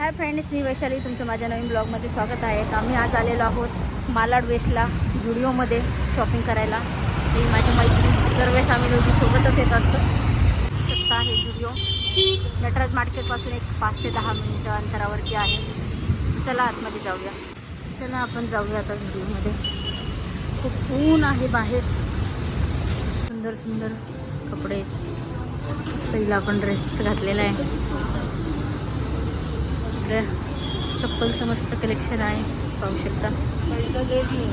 Hi friends मी वैशाली. तुमचं माझ्या नवीन ब्लॉगमध्ये स्वागत आहे. तर आम्ही आज आलेलो आहोत मालाड वेस्टला झुडिओमध्ये शॉपिंग करायला. ते माझी मैत्रीण. दरवेळेस आम्ही दोघी सोबतच येत असतो. तसं आहे झुडिओ नटराज मार्केटपासून एक पाच ते दहा मिनटं अंतरावरती आहे. चला आतमध्ये जाऊया. चला आपण जाऊया आता झुडिओमध्ये खूप ऊन आहे बाहेर. सुंदर सुंदर कपडे. मस्त आपण ड्रेस घातलेला आहे. इकडे चप्पलचं मस्त कलेक्शन आहे पाहू शकता.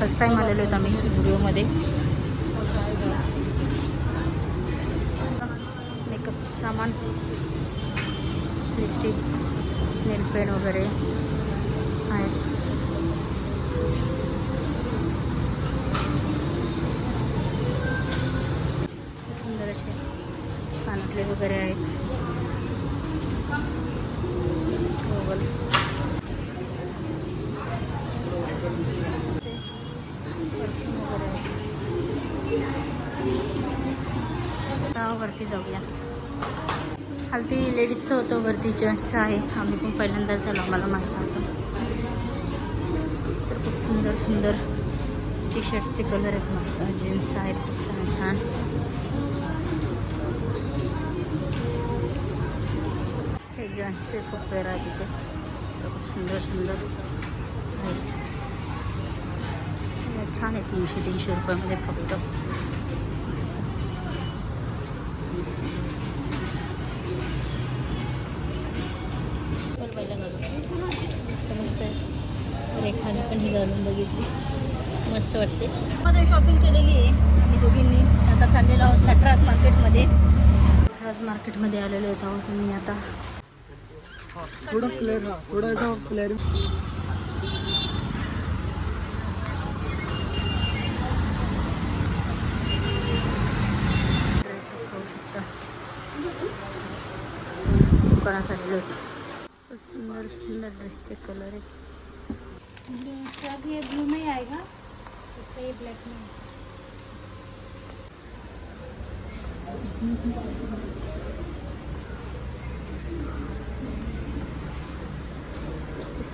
फर्स्ट टाईम आलेलो आहेत आम्ही व्हिडिओमध्ये. मेकअपचं सामान लिपस्टिक नेल पेन वगैरे आहे. गॉगल्स वरती जाऊया. खालती लेडीजचं होतं वरती जेंट्सचं आहे. आम्ही पण पहिल्यांदाच झालो आम्हाला माहीत नव्हतं. तर खूप सुंदर सुंदर टी शर्टचे कलर आहेत मस्त. जीन्स आहेत खूप छान छान. हे जेंट्सचे फुटवेअर आहे तिथे खूप सुंदर सुंदर. आहेत छान आहे तीनशे तीनशे रुपयामध्ये फक्त. मस्त. मस्त रेखाने पण ही घालून बघितली. मस्त वाटते. मध्ये शॉपिंग केलेली आहे मी दोघींनी. आता चाललेलो आहोत नटराज मार्केटमध्ये नटराज मार्केटमध्ये आलेलो होतो आहोत मी आता थोड़ा फ्लेअर हा थोड़ा ऐसा फ्लेअर दुकानात आलेलो होतो सुंदर सुंदर ड्रेसचे कलर आहे अब ये ब्लू में ही आएगा इससे ये ब्लैक में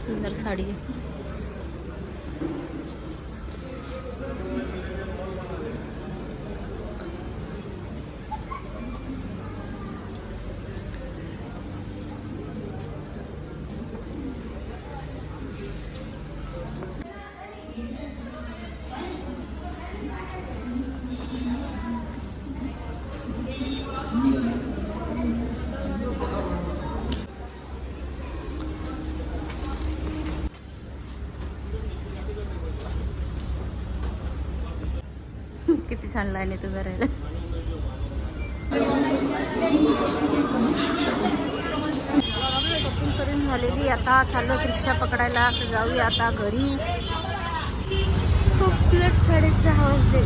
सुंदर साडी आहे. किती छान लाईन येतो करायला करून झालेली आता चाललो रिक्षा पकडायला. जाऊया आता घरी. खूप लेट साडेसहा वाजले.